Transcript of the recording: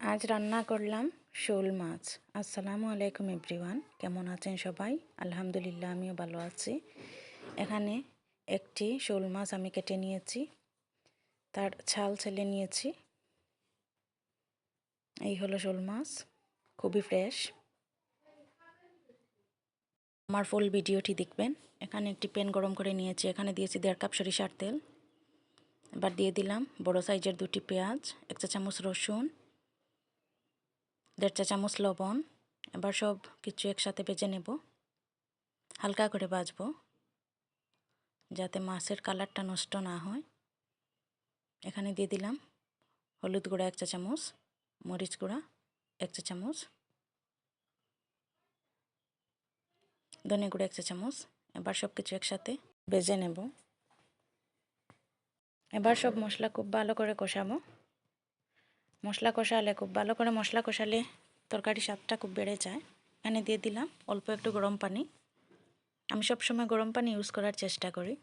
আজ রান্না করলাম শোল মাছ। আসসালামু আলাইকুম এভরিওয়ান, কেমন আছেন সবাই? আলহামদুলিল্লাহ, আমিও ভালো আছি। এখানে একটি শোল মাছ আমি কেটে নিয়েছি। তার ছাল ছেলে নিয়েছি। এই হলো শোল মাছ, খুবই ফ্রেশ। আমার ফুল ভিডিওটি দেখবেন। এখানে একটি প্যান গরম করে নিয়েছি। এখানে দিয়েছি দেড় কাপ সরিষার তেল। এবার দিয়ে দিলাম বড় সাইজের দুটি পেঁয়াজ, এক চা চামচ রসুন দেড় চা চামচ লবণ, এবার সব কিছু একসাথে বেজে নেব। হালকা করে বাজবো যাতে মাছের কালারটা নষ্ট না হয়। এখানে দিয়ে দিলাম হলুদ গুঁড়া এক চা চামচ, মরিচ গুঁড়া এক চা চামচ, ধনে গুঁড়ো এক চা চামচ, এবার সব কিছু একসাথে বেজে নেব। এবার সব মশলা খুব ভালো করে কষাবো। মশলা কষালে, খুব ভালো করে মশলা কষালে তরকারি স্বাদটা খুব বেড়ে যায়। এখানে দিয়ে দিলাম অল্প একটু গরম পানি। আমি সবসময় গরম পানি ইউজ করার চেষ্টা করি।